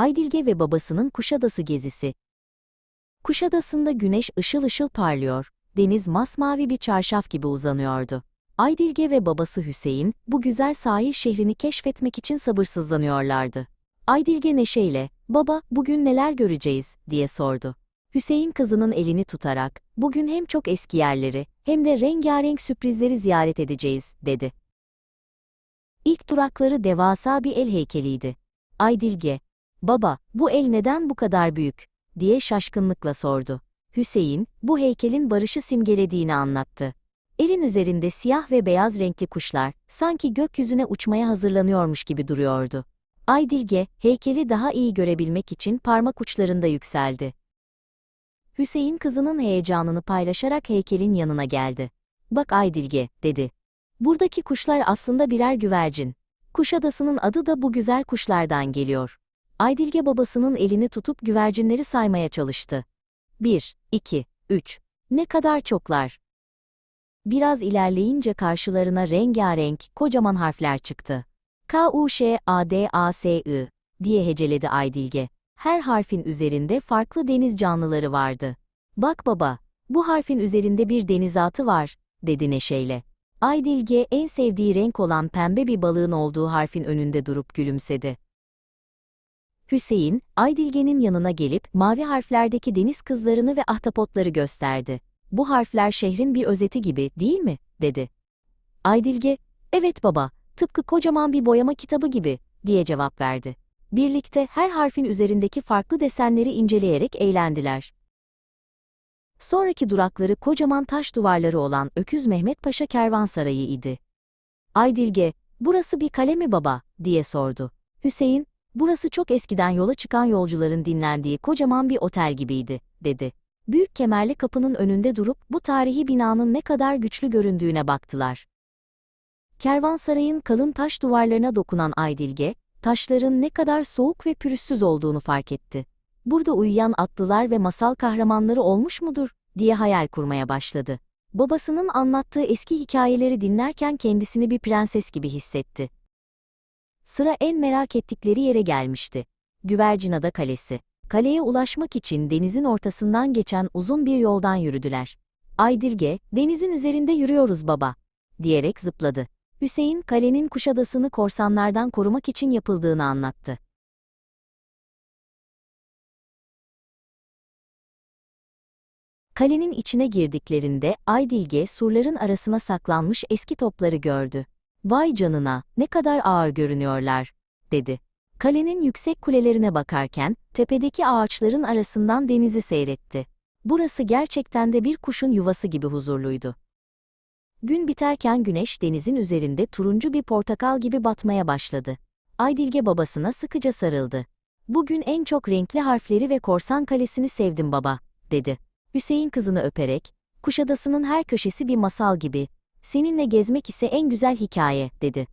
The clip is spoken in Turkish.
Aydilge ve babasının Kuşadası gezisi. Kuşadası'nda güneş ışıl ışıl parlıyor, deniz masmavi bir çarşaf gibi uzanıyordu. Aydilge ve babası Hüseyin, bu güzel sahil şehrini keşfetmek için sabırsızlanıyorlardı. Aydilge neşeyle, baba, bugün neler göreceğiz, diye sordu. Hüseyin kızının elini tutarak, bugün hem çok eski yerleri, hem de rengarenk sürprizleri ziyaret edeceğiz, dedi. İlk durakları devasa bir el heykeliydi. Aydilge, baba, bu el neden bu kadar büyük, diye şaşkınlıkla sordu. Hüseyin, bu heykelin barışı simgelediğini anlattı. Elin üzerinde siyah ve beyaz renkli kuşlar, sanki gökyüzüne uçmaya hazırlanıyormuş gibi duruyordu. Aydilge, heykeli daha iyi görebilmek için parmak uçlarında yükseldi. Hüseyin kızının heyecanını paylaşarak heykelin yanına geldi. Bak Aydilge, dedi. Buradaki kuşlar aslında birer güvercin. Kuşadası'nın adı da bu güzel kuşlardan geliyor. Aydilge babasının elini tutup güvercinleri saymaya çalıştı. 1, 2, 3. Ne kadar çoklar. Biraz ilerleyince karşılarına rengarenk, kocaman harfler çıktı. K-U-Ş-A-D-A-S-I diye heceledi Aydilge. Her harfin üzerinde farklı deniz canlıları vardı. Bak baba, bu harfin üzerinde bir denizatı var, dedi neşeyle. Aydilge en sevdiği renk olan pembe bir balığın olduğu harfin önünde durup gülümsedi. Hüseyin, Aydilge'nin yanına gelip mavi harflerdeki deniz kızlarını ve ahtapotları gösterdi. Bu harfler şehrin bir özeti gibi, değil mi? dedi. Aydilge, evet baba, tıpkı kocaman bir boyama kitabı gibi, diye cevap verdi. Birlikte her harfin üzerindeki farklı desenleri inceleyerek eğlendiler. Sonraki durakları kocaman taş duvarları olan Öküz Mehmet Paşa Kervansarayı idi. Aydilge, burası bir kale mi baba, diye sordu. Hüseyin, burası çok eskiden yola çıkan yolcuların dinlendiği kocaman bir otel gibiydi, dedi. Büyük kemerli kapının önünde durup bu tarihi binanın ne kadar güçlü göründüğüne baktılar. Kervansarayın kalın taş duvarlarına dokunan Aydilge, taşların ne kadar soğuk ve pürüzsüz olduğunu fark etti. Burada uyuyan atlılar ve masal kahramanları olmuş mudur, diye hayal kurmaya başladı. Babasının anlattığı eski hikayeleri dinlerken kendisini bir prenses gibi hissetti. Sıra en merak ettikleri yere gelmişti. Güvercinada Kalesi. Kaleye ulaşmak için denizin ortasından geçen uzun bir yoldan yürüdüler. Aydilge, denizin üzerinde yürüyoruz baba, diyerek zıpladı. Hüseyin, kalenin Kuşadası'nı korsanlardan korumak için yapıldığını anlattı. Kalenin içine girdiklerinde Aydilge surların arasına saklanmış eski topları gördü. Vay canına, ne kadar ağır görünüyorlar, dedi. Kalenin yüksek kulelerine bakarken, tepedeki ağaçların arasından denizi seyretti. Burası gerçekten de bir kuşun yuvası gibi huzurluydu. Gün biterken güneş denizin üzerinde turuncu bir portakal gibi batmaya başladı. Aydilge babasına sıkıca sarıldı. Bugün en çok renkli harfleri ve korsan kalesini sevdim baba, dedi. Hüseyin kızını öperek, Kuşadası'nın her köşesi bir masal gibi, seninle gezmek ise en güzel hikaye, dedi.